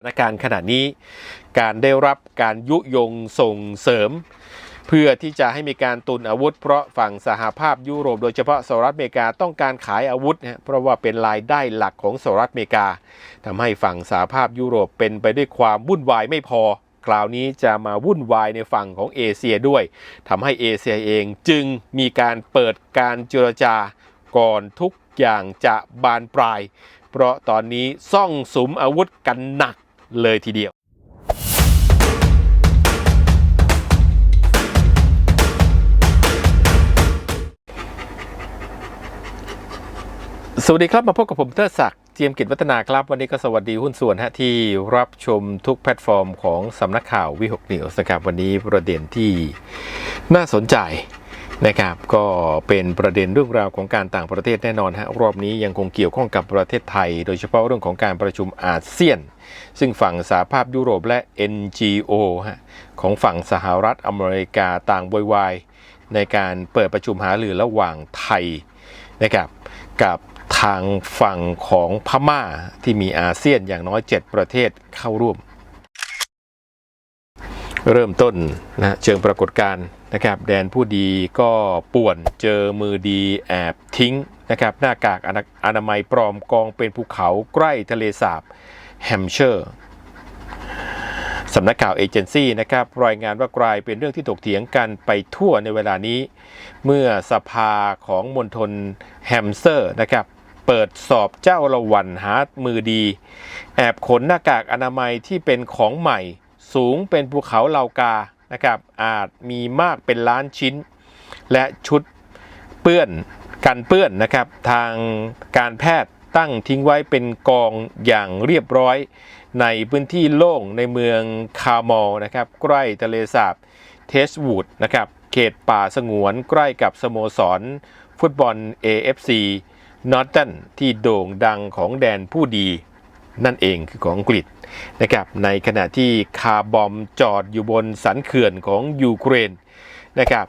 สถานการณ์ขณะนี้การได้รับการยุยงส่งเสริม เพื่อที่จะให้มีการตุนอาวุธ เพราะฝั่งสหภาพยุโรปโดยเฉพาะสหรัฐอเมริกาต้องการขายอาวุธนะเพราะว่าเป็นรายได้หลักของสหรัฐอเมริกาทำให้ฝั่งสหภาพยุโรปเป็นไปด้วยความวุ่นวายไม่พอ คราวนี้จะมาวุ่นวายในฝั่งของเอเชียด้วยทำให้เอเชียเองจึงมีการเปิดการเจรจาก่อนทุกอย่างจะบานปลาย เพราะตอนนี้ซ่องสุมอาวุธกันหนัก เลยทีเดียวสวัสดีครับ มาพบกับผมเทิดศักดิ์เจียมกิจวัฒนาครับ วันนี้ก็สวัสดีหุ้นส่วนฮะที่รับชมทุกแพลตฟอร์มของสำนักข่าววิหกนิวส์นะครับวันนี้ประเด็นที่น่าสนใจ นะครับก็เป็นประเด็นเรื่องราวของการต่างประเทศแน่นอนฮะรอบนี้ยังคงเกี่ยวข้องกับประเทศไทย โดยเฉพาะเรื่องของการประชุมอาเซียน ซึ่งฝั่งสหภาพยุโรปและ NGO ฮะของฝั่งสหรัฐอเมริกาต่างบวยวายในการเปิดประชุมหารือระหว่างไทยนะครับกับทางฝั่งของพม่าที่มีอาเซียนอย่างน้อย 7 ประเทศเข้าร่วม เริ่มต้นนะเชิงปรากฏการณ์ นะครับแดนผู้ดีก็ป่วนเจอมือดีแอบทิ้งนะครับหน้ากากอนามัยปลอมกองเป็นภูเขาใกล้ทะเลสาบแฮมเชอร์สำนักข่าวเอเจนซี่นะครับรายงานว่ากลายเป็นเรื่องที่ถกเถียงกันไปทั่วในเวลานี้ เมื่อสภาของมณฑลแฮมเซอร์นะครับเปิดสอบเจ้าละวันหามือดี แอบขนหน้ากากอนามัยที่เป็นของใหม่ สูงเป็นภูเขาเลากา นะครับอาจมีมากเป็นล้านชิ้น และชุดเปื้อนกันเปื้อนนะครับ ทางการแพทย์ตั้งทิ้งไว้เป็นกองอย่างเรียบร้อย ในพื้นที่โล่งในเมืองคาร์มอลนะครับใกล้ทะเลสาบเทสวูดนะครับเขตป่าสงวนใกล้กับสโมสร ฟุตบอล AFC นอตตันที่โด่งดังของแดนผู้ดี นั่นเองคือของอังกฤษ นะครับในขณะที่คาร์บอมจอดอยู่บนสันเขื่อนของยูเครนนะครับ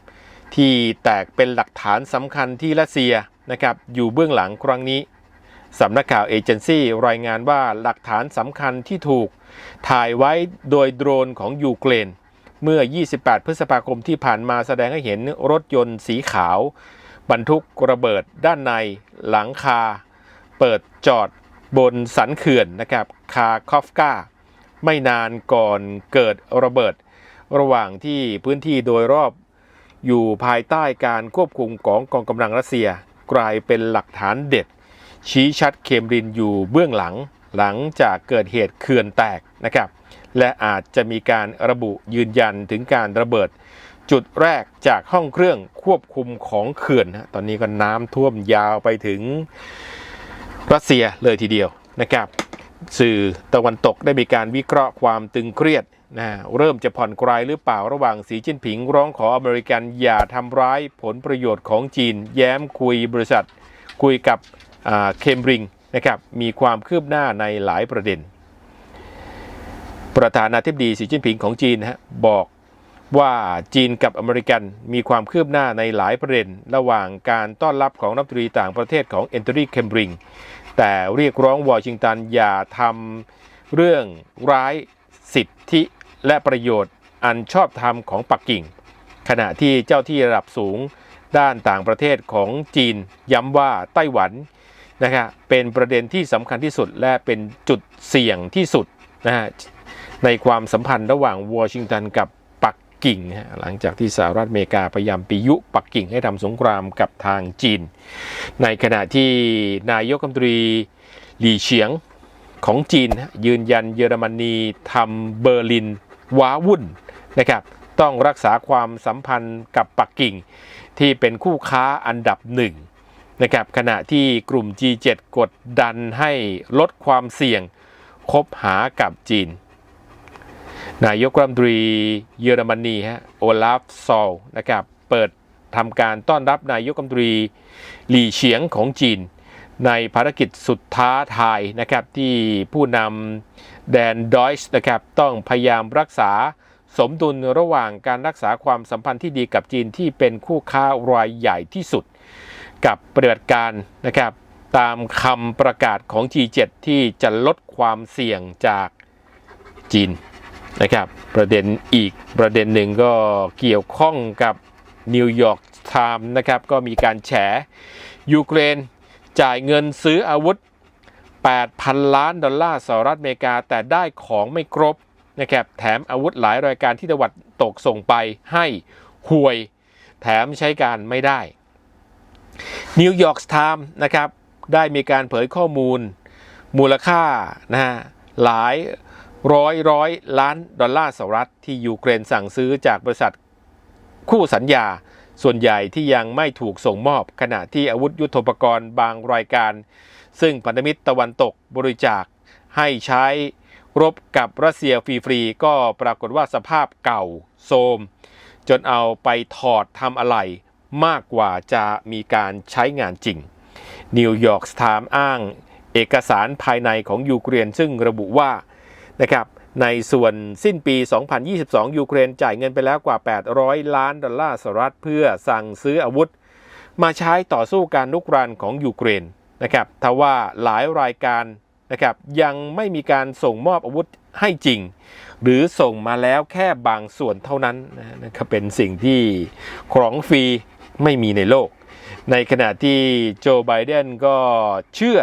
ที่แตกเป็นหลักฐานสำคัญที่รัสเซียนะครับอยู่เบื้องหลังครั้งนี้สำนักข่าวเอเจนซี่รายงานว่าหลักฐานสำคัญที่ถูกถ่ายไว้โดยโดรนของยูเครนเมื่อ 28 พฤษภาคมที่ผ่านมาแสดงให้เห็นรถยนต์สีขาว บรรทุกระเบิดด้านในหลังคา เปิดจอดบนสันเขื่อนนะครับ คาคอฟกาไม่นานก่อนเกิดระเบิด ระหว่างที่พื้นที่โดยรอบอยู่ภายใต้การควบคุมของกองกำลังรัสเซีย กลายเป็นหลักฐานเด็ด ชี้ชัดเคมรินอยู่เบื้องหลังหลังจากเกิดเหตุเขื่อนแตกนะครับ และอาจจะมีการระบุยืนยันถึงการระเบิด จุดแรกจากห้องเครื่องควบคุมของเขื่อนฮะตอนนี้ก็น้ำท่วมยาวไปถึงรัสเซียเลยทีเดียวนะครับ สื่อตะวันตกได้มีการวิเคราะห์ความตึงเครียดนะเริ่มจะผ่อนคลายหรือเปล่าระหว่างสีจิ้นผิง ร้องขออเมริกันอย่าทำร้ายผลประโยชน์ของจีน แย้มคุยบริษัท คุยกับเคมบริงนะครับมีความคืบหน้าในหลายประเด็น ประธานาธิบดีสีจิ้นผิงของจีนนะฮะบอกว่าจีนกับอเมริกันมีความคืบหน้าในหลายประเด็น ระหว่างการต้อนรับของนักตรีต่างประเทศของเอนโทนีเคมบริง แต่เรียกร้องวอชิงตันอย่าทำเรื่องร้ายสิทธิและประโยชน์อันชอบธรรมของปักกิ่ง ขณะที่เจ้าที่ระดับสูงด้านต่างประเทศของจีนย้ำว่าไต้หวันนะครับเป็นประเด็นที่สำคัญที่สุดและเป็นจุดเสี่ยงที่สุดนะฮะในความสัมพันธ์ระหว่างวอชิงตันกับ กิ่งหลังจากที่สหรัฐอเมริกาพยายามปิยุปักกิ่งให้ทำสงครามกับทางจีน ในขณะที่นายกรัฐมนตรีหลี่เฉียงของจีนยืนยันเยอรมนีทำเบอร์ลินว้าวุ่นนะครับต้องรักษาความสัมพันธ์กับปักกิ่ง ที่เป็นคู่ค้าอันดับหนึ่งนะครับขณะที่กลุ่ม G7 กดดันให้ลดความเสี่ยงคบหากับจีน นายกรัฐมนตรีเยอรมนีฮะโอลาฟซอลนะครับเปิดทำการต้อนรับนายกรัฐมนตรีหลี่เฉียงของจีน ในภารกิจสุดท้าทายนะครับที่ผู้นำแดนดอยส์นะครับต้องพยายามรักษาสมดุลระหว่างการรักษาความสัมพันธ์ที่ดีกับจีนที่เป็นคู่ค้ารายใหญ่ที่สุด กับปฏิบัติการนะครับตามคำประกาศของ G7 ที่จะลดความเสี่ยงจากจีน นะครับประเด็นอีกประเด็นหนึ่งก็เกี่ยวข้องกับนิวยอร์กไทม์นะครับก็มีการแฉยูเครนจ่ายเงินซื้ออาวุธ 8,000 ล้านดอลลาร์สหรัฐอเมริกา แต่ได้ของไม่ครบนะครับแถมอาวุธหลายรายการที่ตะวันตกส่งไปให้ห่วย แถมใช้การไม่ได้นิวยอร์กไทม์นะครับได้มีการเผยข้อมูลมูลค่านะฮะหลาย ร้อยร้อยล้านดอลลาร์สหรัฐที่ยูเครนสั่งซื้อจากบริษัทคู่สัญญา ส่วนใหญ่ที่ยังไม่ถูกส่งมอบ ขณะที่อาวุธยุโทโธปกรณ์บางรายการ ซึ่งพันธมิตรตะวันตกบริจาคให้ใช้รบกับรัสเซียฟรีๆก็ปรากฏว่าสภาพเก่าโทรมจนเอาไปถอดทำอะไรมากกว่าจะมีการใช้งานจริง นิวยอร์กไทม์อ้างเอกสารภายในของยูเครนซึ่งระบุว่า นะครับในส่วนสิ้นปี 2022 ยูเครนจ่ายเงินไปแล้วกว่า 800 ล้านดอลลาร์สหรัฐเพื่อสั่งซื้ออาวุธ มาใช้ต่อสู้การลุกรานของยูเครนนะครับทว่าหลายรายการนะครับยังไม่มีการส่งมอบอาวุธให้จริง หรือส่งมาแล้วแค่บางส่วนเท่านั้นนะครับเป็นสิ่งที่ของฟรีไม่มีในโลก ในขณะที่โจไบเดนก็เชื่อ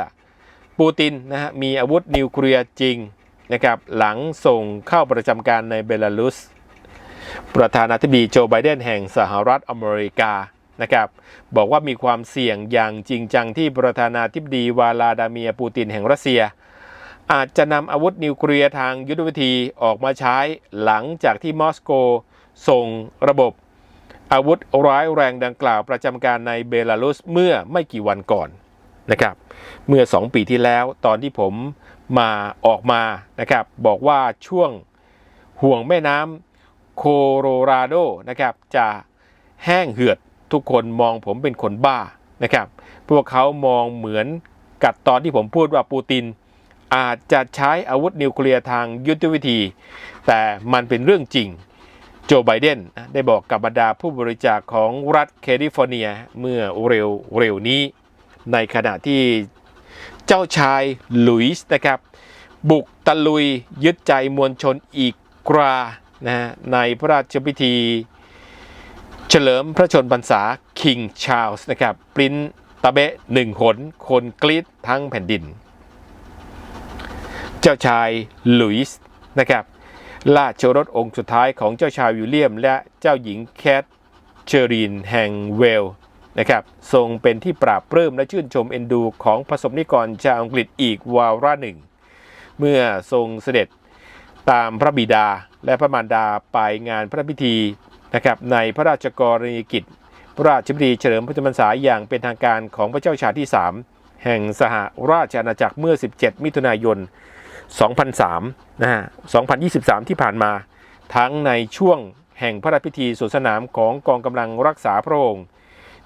ปูตินนะฮะมีอาวุธนิวเคลียร์จริง นะครับหลังส่งเข้าประจำการในเบลารุส ประธานาธิบดีโจไบเดนแห่งสหรัฐอเมริกานะครับบอกว่ามีความเสี่ยงอย่างจริงจังที่ประธานาธิบดีวาลาดาเมียปูตินแห่งรัสเซีย อาจจะนำอาวุธนิวเคลียร์ทางยุทธวิธีออกมาใช้หลังจากที่มอสโกส่งระบบ อาวุธร้ายแรงดังกล่าวประจำการในเบลารุสเมื่อไม่กี่วันก่อน นะครับ เมื่อ 2 ปีที่แล้วตอนที่ผมมาออกมานะครับ บอกว่าช่วงห่วงแม่น้ำโคโรราโดนะครับ จะแห้งเหือดทุกคนมองผมเป็นคนบ้านะครับ พวกเขามองเหมือนกับตอนที่ผมพูดว่าปูติน อาจจะใช้อาวุธนิวเคลียร์ทางยุทธวิธี แต่มันเป็นเรื่องจริงโจไบเดนได้บอกกับบรรดาผู้บริจาคของรัฐแคลิฟอร์เนียเมื่อเร็วเร็วนี้ ในขณะที่เจ้าชายหลุยส์นะครับ บุกตะลุยยึดใจมวลชนอีกกรานะฮะในพระราชพิธี เฉลิมพระชนพรรษาคิงชา r ลส์นะครับ ปริ้นตะเบะหนึ่งหนคนกรีดทั้งแผ่นดิน เจ้าชายหลุยส์นะครับราชรสองค์สุดท้ายของเจ้าชายวิลเลียม และเจ้าหญิงแคทเชอรีนแห่งเวล นะครับทรงเป็นที่ปราบปลื้มและชื่นชมเอ็นดูของผสมนิกรชาวอังกฤษอีกวาระหนึ่ง เมื่อทรงเสด็จตามพระบิดาและพระมารดาไปงานพระพิธีนะครับในพระราชกรณียกิจ พระราชพิธีเฉลิมพระชนมพรรษาอย่างเป็นทางการของพระเจ้าชาที่ 3 แห่งสหราชอาณาจักรเมื่อ 17 มิถุนายน 2003นะฮะ2023 ที่ผ่านมา ทั้งในช่วงแห่งพระราชพิธีสวนสนามของกองกำลังรักษาพระองค์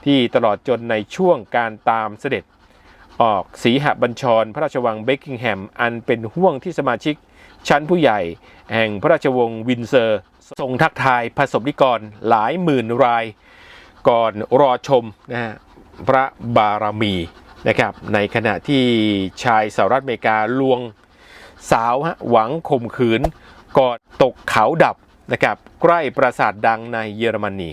ที่ตลอดจนในช่วงการตามเสด็จ ออกสีหบัญชร พระราชวังเบกกิงแฮม อันเป็นห่วงที่สมาชิกชั้นผู้ใหญ่ แห่งพระราชวงศ์วินเซอร์ ทรงทักทายผสมนิกรหลายหมื่นราย ก่อนรอชมนะฮะพระบารมีนะครับในขณะที่ชายสหรัฐอเมริกาลวงสาวฮะหวังข่มขืนก่อนตกเขาดับนะครับใกล้ปราสาทดังในเยอรมนี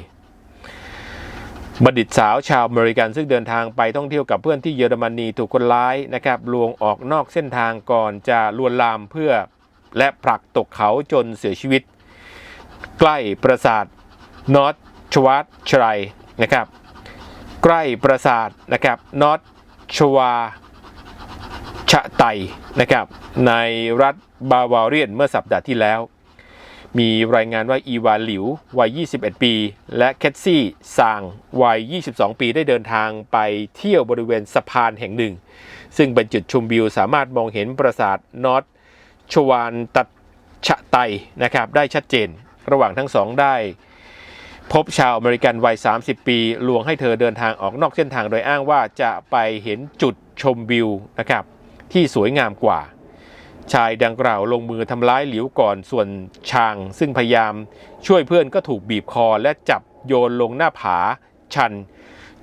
บัณฑิตสาวชาวอเมริกันซึ่งเดินทางไปท่องเที่ยวกับเพื่อนที่เยอรมนีถูกคนร้ายนะครับลวงออกนอกเส้นทางก่อนจะลวนลามเพื่อและผลักตกเขาจนเสียชีวิต ใกล้ปราสาทนอตชวัตชไรนะครับ ใกล้ปราสาทนะครับนอตชวาชะไตนะครับในรัฐบาวาเรียนเมื่อสัปดาห์ที่แล้ว มีรายงานว่าอีวาหลิววัย 21 ปี และแคทซี่ซางวัย 22 ปีได้เดินทางไปเที่ยวบริเวณสะพานแห่งหนึ่ง ซึ่งเป็นจุดชมวิวสามารถมองเห็นปราสาทนอตชวานตัดชะไตนะครับได้ชัดเจน ระหว่างทั้งสองได้ พบชาวอเมริกันวัย 30 ปี ลวงให้เธอเดินทางออกนอกเส้นทางโดยอ้างว่าจะไปเห็นจุดชมวิวนะครับที่สวยงามกว่า ชายดังกล่าวลงมือทำร้ายหลิวก่อนส่วนชาง ซึ่งพยายามช่วยเพื่อนก็ถูกบีบคอและจับโยนลงหน้าผาชัน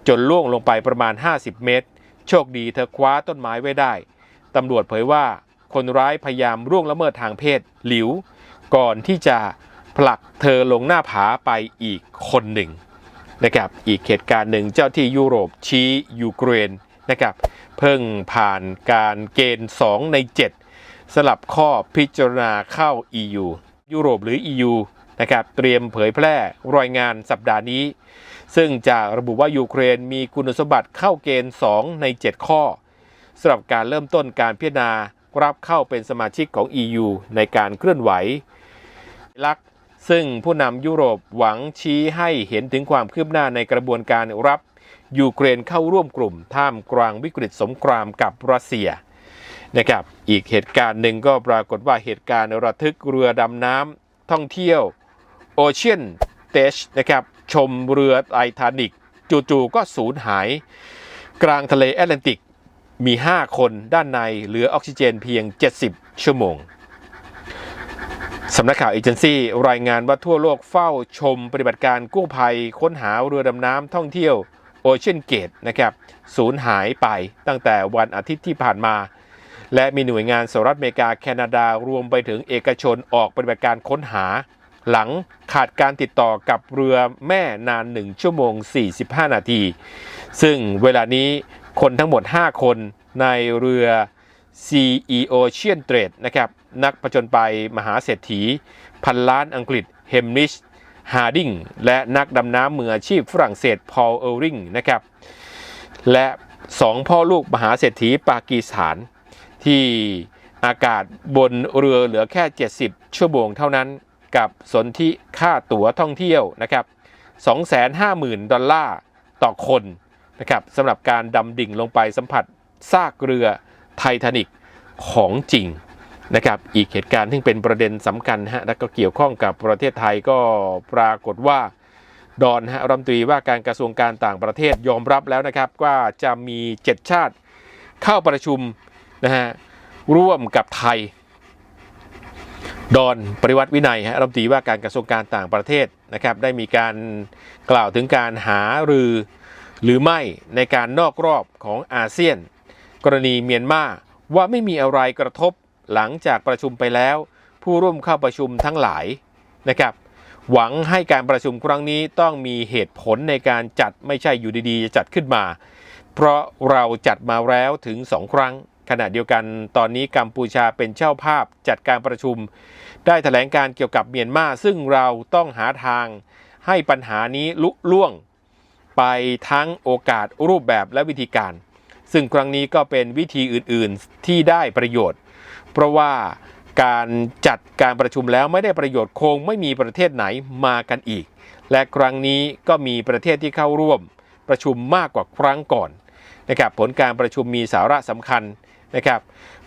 จนล่วงลงไปประมาณ 50 เมตร โชคดีเธอคว้าต้นไม้ไว้ได้ตำรวจเผยว่าคนร้ายพยายามร่วงละเมิดทางเพศหลิว ก่อนที่จะผลักเธอลงหน้าผาไปอีกคนหนึ่งนะครับอีกเหตุการณ์หนึ่งเจ้าที่ยุโรปชี้ยูเครนนะครับเพิ่งผ่านการเกณฑ์ 2 ใน 7 สลับข้อพิจารณาเข้า EU ยุโรปหรือ EU นะครับเตรียมเผยแพร่รายงานสัปดาห์นี้ ซึ่งจะระบุว่ายูเครนมีคุณสมบัติเข้าเกณฑ์ 2 ใน 7 ข้อสำหรับการเริ่มต้นการพิจารณารับเข้าเป็นสมาชิกของ EU ในการเคลื่อนไหวลักซึ่งผู้นำยุโรปหวังชี้ให้เห็นถึงความคืบหน้าในกระบวนการรับยูเครนเข้าร่วมกลุ่มท่ามกลางวิกฤตสงครามกับรัสเซีย นะครับ อีกเหตุการณ์หนึ่งก็ปรากฏว่าเหตุการณ์ระทึกเรือดำน้ำท่องเที่ยวโอเชียนเตชนะครับ ชมเรือไททานิกจู่ๆก็สูญหาย กลางทะเลแอตแลนติกมี 5 คนด้านในเหลือออกซิเจนเพียง 70 ชั่วโมงสำนักข่าวเอเจนซี่รายงานว่าทั่วโลกเฝ้าชมปฏิบัติการกู้ภัย ค้นหาเรือดำน้ำท่องเที่ยวโอเชียนเกตนะครับสูญหายไปตั้งแต่วันอาทิตย์ที่ผ่านมา และมีหน่วยงานสหรัฐอเมริกาแคนาดารวมไปถึงเอกชนออกปฏิบัติการค้นหา หลังขาดการติดต่อกับเรือแม่นาน 1 ชั่วโมง 45 นาที ซึ่งเวลานี้คนทั้งหมด 5 คนในเรือ CEO c e a n Trade นะครับนักผจญไปมหาเศรษฐี พันล้านอังกฤษเฮมนิชฮาร์ดิงและนักดำน้ำมืออาชีพฝรั่งเศสพอลเออริงนะครับและสองพ่อลูกมหาเศรษฐีปากีสถาน ที่อากาศบนเรือเหลือแค่ 70 ชั่วโมงเท่านั้นกับสนธิค่าตั๋วท่องเที่ยวนะครับ 250,000 ดอลลาร์ต่อคนนะครับสำหรับการดำดิ่งลงไปสัมผัสซากเรือไททานิกของจริงนะครับอีกเหตุการณ์ที่เป็นประเด็นสำคัญฮะและก็เกี่ยวข้องกับประเทศไทยก็ปรากฏว่าดอนฮะรัฐมนตรีว่าการกระทรวงการต่างประเทศยอมรับแล้วนะครับว่าจะมี 7 ชาติเข้าประชุม นะฮะร่วมกับไทย ดอนปริวัติวินัยฮะรัฐมนตรีว่าการกระทรวงการต่างประเทศนะครับได้มีการกล่าวถึงการหารือหรือไม่ในการนอกรอบของอาเซียน กรณีเมียนมาว่าไม่มีอะไรกระทบหลังจากประชุมไปแล้ว ผู้ร่วมเข้าประชุมทั้งหลายนะครับหวังให้การประชุมครั้งนี้ต้องมีเหตุผลในการจัดไม่ใช่อยู่ดีๆจะจัดขึ้นมา เพราะเราจัดมาแล้วถึง2ครั้ง ขณะเดียวกันตอนนี้กัมพูชาเป็นเจ้าภาพจัดการประชุม ได้แถลงการเกี่ยวกับเมียนมาซึ่งเราต้องหาทางให้ปัญหานี้ลุล่วง ไปทั้งโอกาสรูปแบบและวิธีการ ซึ่งครั้งนี้ก็เป็นวิธีอื่นๆที่ได้ประโยชน์ เพราะว่าการจัดการประชุมแล้วไม่ได้ประโยชน์คงไม่มีประเทศไหนมากันอีก และครั้งนี้ก็มีประเทศที่เข้าร่วมประชุมมากกว่าครั้งก่อน นะครับผลการประชุมมีสาระสำคัญนะครับ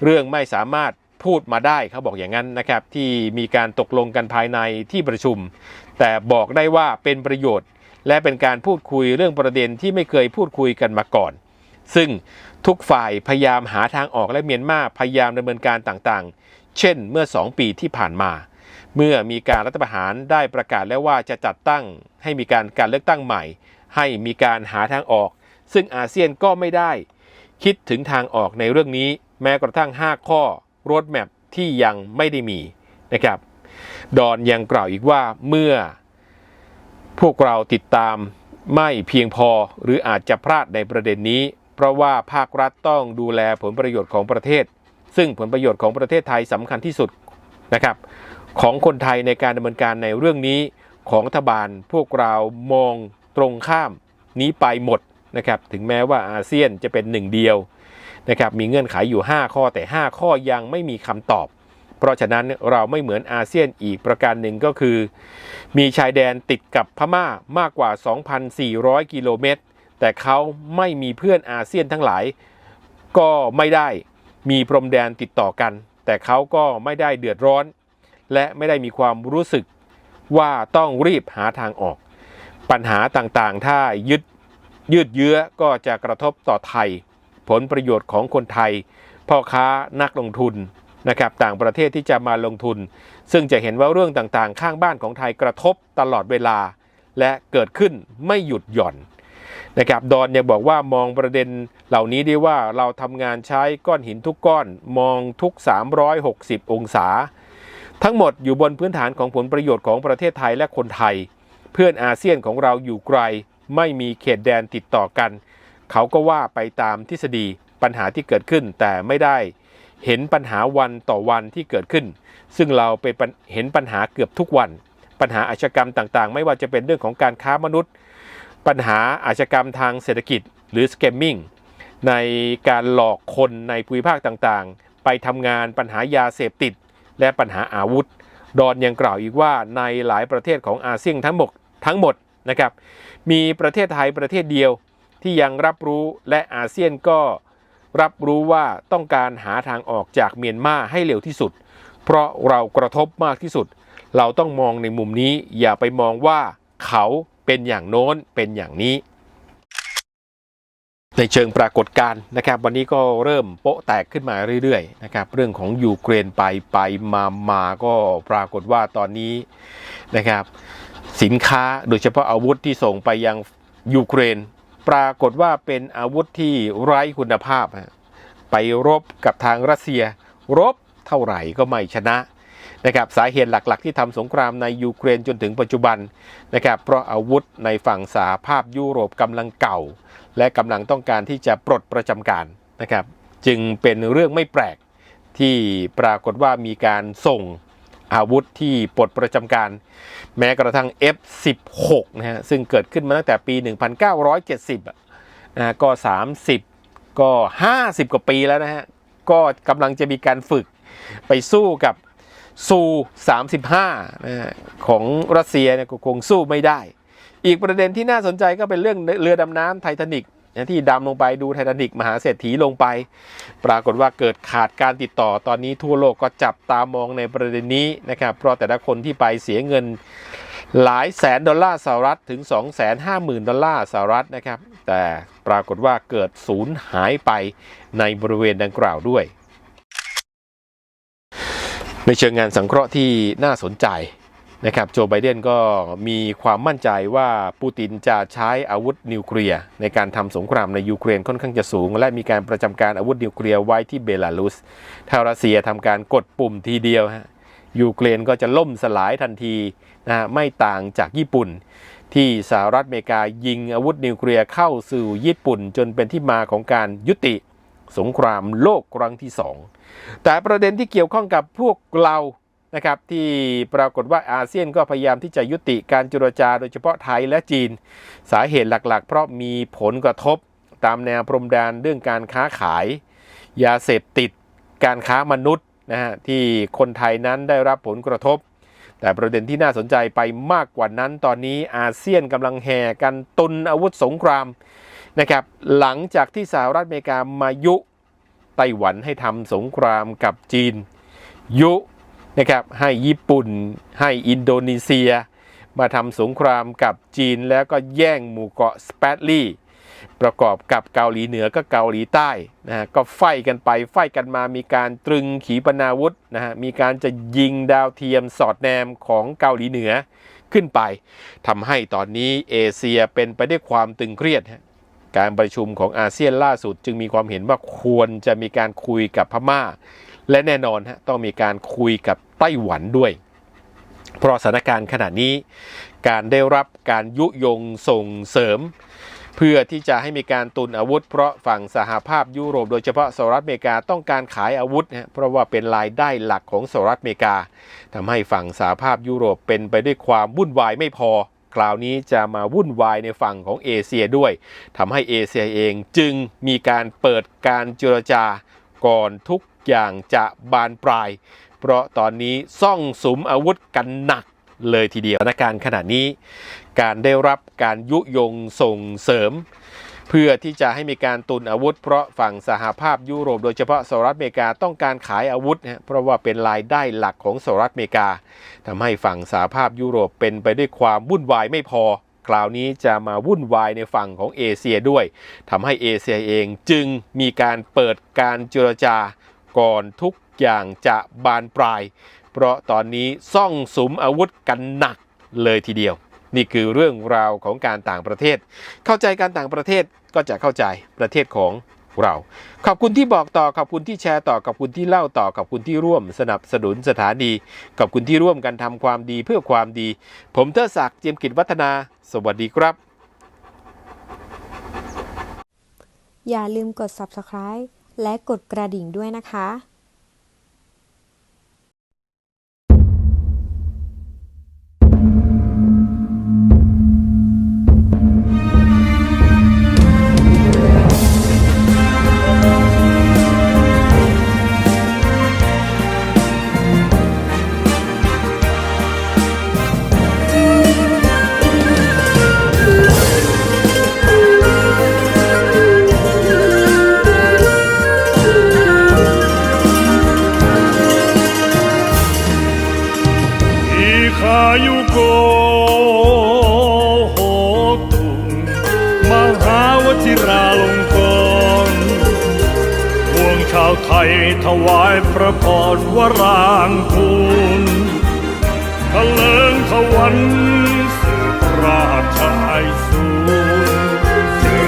เรื่องไม่สามารถพูดมาได้เขาบอกอย่างนั้นนะครับที่มีการตกลงกันภายในที่ประชุม แต่บอกได้ว่าเป็นประโยชน์ และเป็นการพูดคุยเรื่องประเด็นที่ไม่เคยพูดคุยกันมาก่อน ซึ่งทุกฝ่ายพยายามหาทางออกและเมียนมาพยายามดำเนินการต่างๆ เช่นเมื่อ 2 ปีที่ผ่านมา เมื่อมีการรัฐประหารได้ประกาศแล้วว่าจะจัดตั้งให้มีการการเลือกตั้งใหม่ ให้มีการหาทางออก ซึ่งอาเซียนก็ไม่ได้ คิดถึงทางออกในเรื่องนี้ แม้กระทั่ง 5 ข้อรถแมพที่ยังไม่ได้มีนะครับ ดอนยังกล่าวอีกว่าเมื่อ พวกเราติดตามไม่เพียงพอหรืออาจจะพลาดในประเด็นนี้ เพราะว่าภาครัฐต้องดูแลผลประโยชน์ของประเทศ ซึ่งผลประโยชน์ของประเทศไทยสำคัญที่สุดนะครับ ของคนไทยในการดำเนินการในเรื่องนี้ของรัฐบาลพวกเรามองตรงข้ามนี้ไปหมด นะครับถึงแม้ว่าอาเซียนจะเป็นหนึ่งเดียวนะครับมีเงื่อนไขอยู่ 5 ข้อแต่ 5 ข้อยังไม่มีคำตอบ เพราะฉะนั้นเราไม่เหมือนอาเซียนอีกประการหนึ่งก็คือ มีชายแดนติดกับพม่ามากกว่า 2,400 กิโลเมตร แต่เขาไม่มีเพื่อนอาเซียนทั้งหลาย ก็ไม่ได้มีพรมแดนติดต่อกัน แต่เขาก็ไม่ได้เดือดร้อน และไม่ได้มีความรู้สึกว่าต้องรีบหาทางออก ปัญหาต่างๆ ถ้ายึด ยืดเยื้อก็จะกระทบต่อไทย ผลประโยชน์ของคนไทย พ่อค้านักลงทุนนะครับต่างประเทศที่จะมาลงทุน ซึ่งจะเห็นว่าเรื่องต่างๆ ข้างบ้านของไทยกระทบตลอดเวลา และเกิดขึ้นไม่หยุดหย่อนนะครับดอนยังบอกว่ามองประเด็นเหล่านี้ได้ว่าเราทำงานใช้ก้อนหินทุกก้อนมองทุก 360 องศา ทั้งหมดอยู่บนพื้นฐานของผลประโยชน์ของประเทศไทยและคนไทย เพื่อนอาเซียนของเราอยู่ไกล ไม่มีเขตแดนติดต่อกัน เขาก็ว่าไปตามทฤษฎีปัญหาที่เกิดขึ้นแต่ไม่ได้เห็นปัญหาวันต่อวันที่เกิดขึ้น ซึ่งเราเป็นเห็นปัญหาเกือบทุกวัน ปัญหาอาชญากรรมต่างๆ ไม่ว่าจะเป็นเรื่องของการค้ามนุษย์ ปัญหาอาชญากรรมทางเศรษฐกิจหรือสแกมมิ่งในการหลอกคนในภูมิภาคต่างๆ ไปทำงานปัญหายาเสพติด และปัญหาอาวุธ ดอนยังกล่าวอีกว่าในหลายประเทศของอาเซียนทั้งหมดทั้งหมด นะครับมีประเทศไทยประเทศเดียวที่ยังรับรู้และอาเซียนก็รับรู้ว่าต้องการหาทางออกจากเมียนมาให้เร็วที่สุด เพราะเรากระทบมากที่สุด เราต้องมองในมุมนี้อย่าไปมองว่าเขาเป็นอย่างโน้นเป็นอย่างนี้ ในเชิงปรากฏการณ์นะครับ วันนี้ก็เริ่มโป๊ะแตกขึ้นมาเรื่อยๆนะครับเรื่องของยูเครนไปไปมามาก็ปรากฏว่าตอนนี้นะครับ สินค้าโดยเฉพาะอาวุธที่ส่งไปยังยูเครน ปรากฏว่าเป็นอาวุธที่ไร้คุณภาพ ไปรบกับทางรัสเซีย รบเท่าไหร่ก็ไม่ชนะนะครับสาเหตุหลักๆ ที่ทำสงครามในยูเครนจนถึงปัจจุบันนะครับเพราะอาวุธในฝั่งสหภาพยุโรปกำลังเก่า และกำลังต้องการที่จะปลดประจำการนะครับ จึงเป็นเรื่องไม่แปลกที่ปรากฏว่ามีการส่ง อาวุธที่ปลดประจำการ แม้กระทั่ง F16 นะฮะซึ่งเกิดขึ้นมาตั้งแต่ปี 1970นะฮะก็ 30 ก็ 50 กว่าปีแล้วนะฮะ ก็กำลังจะมีการฝึกไปสู้กับซู35นะของรัสเซียเนี่ยก็คงสู้ไม่ได้ อีกประเด็นที่น่าสนใจก็เป็นเรื่องเรือดำน้ำไททานิก ที่ดำลงไปดูไททานิกมหาเศรษฐีลงไป ปรากฏว่าเกิดขาดการติดต่อตอนนี้ทั่วโลกก็จับตามองในประเด็นนี้นะครับ เพราะแต่ละคนที่ไปเสียเงินหลายแสนดอลลาร์สหรัฐถึง 2 5 0 0 0 0 ดอลลาร์สหรัฐนะครับ แต่ปรากฏว่าเกิดสูญหายไปในบริเวณดังกล่าวด้วย ในเชิงงานสังเคราะห์ที่น่าสนใจ นะครับโจไบเดนก็มีความมั่นใจว่าปูตินจะใช้อาวุธนิวเคลียร์ในการทำสงครามในยูเครนค่อนข้างจะสูง และมีการประจำการอาวุธนิวเคลียร์ไว้ที่เบลารุสถ้ารัสเซียทำการกดปุ่มทีเดียวฮะยูเครนก็จะล่มสลายทันทีนะฮะไม่ต่างจากญี่ปุ่น ที่สหรัฐอเมริกายิงอาวุธนิวเคลียร์เข้าสู่ญี่ปุ่น จนเป็นที่มาของการยุติสงครามโลกครั้งที่สองแต่ประเด็นที่เกี่ยวข้องกับพวกเรา นะครับที่ปรากฏว่าอาเซียนก็พยายามที่จะยุติการเจรจาโดยเฉพาะไทยและจีน สาเหตุหลักๆ เพราะมีผลกระทบตามแนวพรมแดนเรื่องการค้าขาย ยาเสพติด การค้ามนุษย์นะฮะที่คนไทยนั้นได้รับผลกระทบ แต่ประเด็นที่น่าสนใจไปมากกว่านั้น ตอนนี้อาเซียนกำลังแห่กันตุนอาวุธสงครามนะครับหลังจากที่สหรัฐอเมริกามายุไต้หวันให้ทำสงครามกับจีน ยุ นะครับให้ญี่ปุ่น ให้อินโดนีเซีย มาทำสงครามกับจีนแล้วก็แย่งหมู่เกาะสเปตลี่ประกอบกับเกาหลีเหนือก็เกาหลีใต้นะฮะก็ไฟกันไปไฟกันมามีการตรึงขีปนาวุธนะฮะมีการจะยิงดาวเทียมสอดแนมของเกาหลีเหนือขึ้นไปทำให้ตอนนี้เอเชียเป็นไปได้วยความตึงเครียด การประชุมของอาเซียนล่าสุดจึงมีความเห็นว่าควรจะมีการคุยกับพม่า และแน่นอนฮะต้องมีการคุยกับ ไต้หวันด้วย เพราะสถานการณ์ขณะนี้ การได้รับการยุยงส่งเสริม เพื่อที่จะให้มีการตุนอาวุธ เพราะฝั่งสหภาพยุโรปโดยเฉพาะสหรัฐอเมริกาต้องการขายอาวุธนะเพราะว่าเป็นรายได้หลักของสหรัฐอเมริกาทำให้ฝั่งสหภาพยุโรปเป็นไปด้วยความวุ่นวายไม่พอคราวนี้จะมาวุ่นวายในฝั่งของเอเชียด้วยทำให้เอเชียเองจึงมีการเปิดการเจรจาก่อนทุกอย่างจะบานปลาย เพราะตอนนี้ซ่องสุมอาวุธกันหนักเลยทีเดียวสถานการณ์ขณะนี้ การได้รับการยุยงส่งเสริม เพื่อที่จะให้มีการตุนอาวุธ เพราะฝั่งสหภาพยุโรป โดยเฉพาะสหรัฐอเมริกาต้องการขายอาวุธนะเพราะว่าเป็นรายได้หลักของสหรัฐอเมริกาทำให้ฝั่งสหภาพยุโรปเป็นไปด้วยความวุ่นวายไม่พอคราวนี้จะมาวุ่นวายในฝั่งของเอเชียด้วยทำให้เอเชียเองจึงมีการเปิดการเจรจาก่อนทุก อย่างจะบานปลาย เพราะตอนนี้ซ่องสุมอาวุธกันหนักเลยทีเดียว นี่คือเรื่องราวของการต่างประเทศ เข้าใจการต่างประเทศก็จะเข้าใจประเทศของเรา ขอบคุณที่บอกต่อ ขอบคุณที่แชร์ต่อ ขอบคุณที่เล่าต่อ ขอบคุณที่ร่วมสนับสนุนสถานี ขอบคุณที่ร่วมกันทำความดีเพื่อความดี ผมเทอศักดิ์เจียมกิจวัฒนา สวัสดีครับ อย่าลืมกด subscribe และกดกระดิ่งด้วยนะคะ ถวายพระพรวรางคูณทะเลิงทวันสืบราชาไอสูรเจิ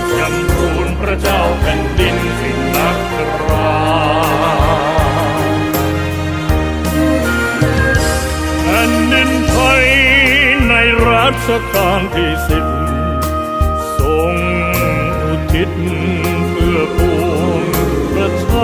ดจำรูนพระเจ้าแผ่นดินสิงนักราชแผ่นดินไทยในรัชกาลที่สิบ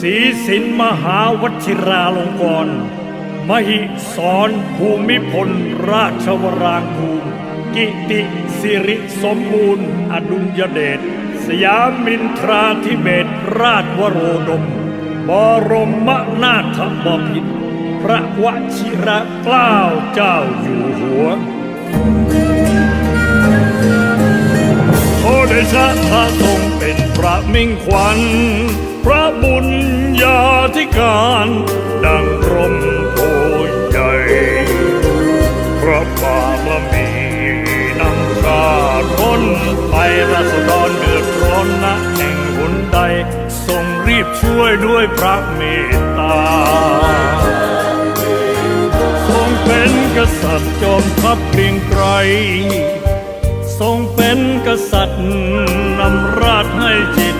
ศีสินมหาวชิราลงกรณ์มหิสรภูมิพลราชวรางคูลกิติสิริสมบูรณ์ อดุลยเดชสยามินทราธิเบศราชวโรดม บรมนาถบพิตรพระวชิระเกล้าเจ้าอยู่หัวโอเดชะพระทรงเป็นพระมิ่งขวัญ พระบุญญาธิการดังร่มโพใหญ่พระบารมีนำชาต้นไปราษฎรเดือดร้อนนะแห่งหนใดทรงรีบช่วยด้วยพระเมตตาทรงเป็นกษัตริย์จอมทัพเกรียงไกรทรงเป็นกษัตริย์นำราชให้จิต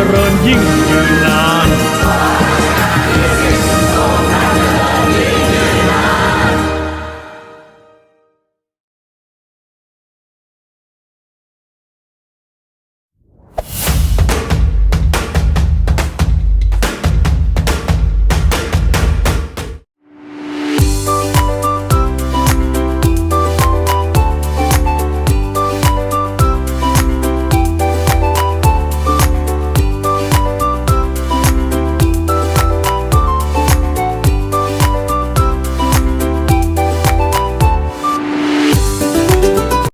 เจริญยิ่งยืนนาน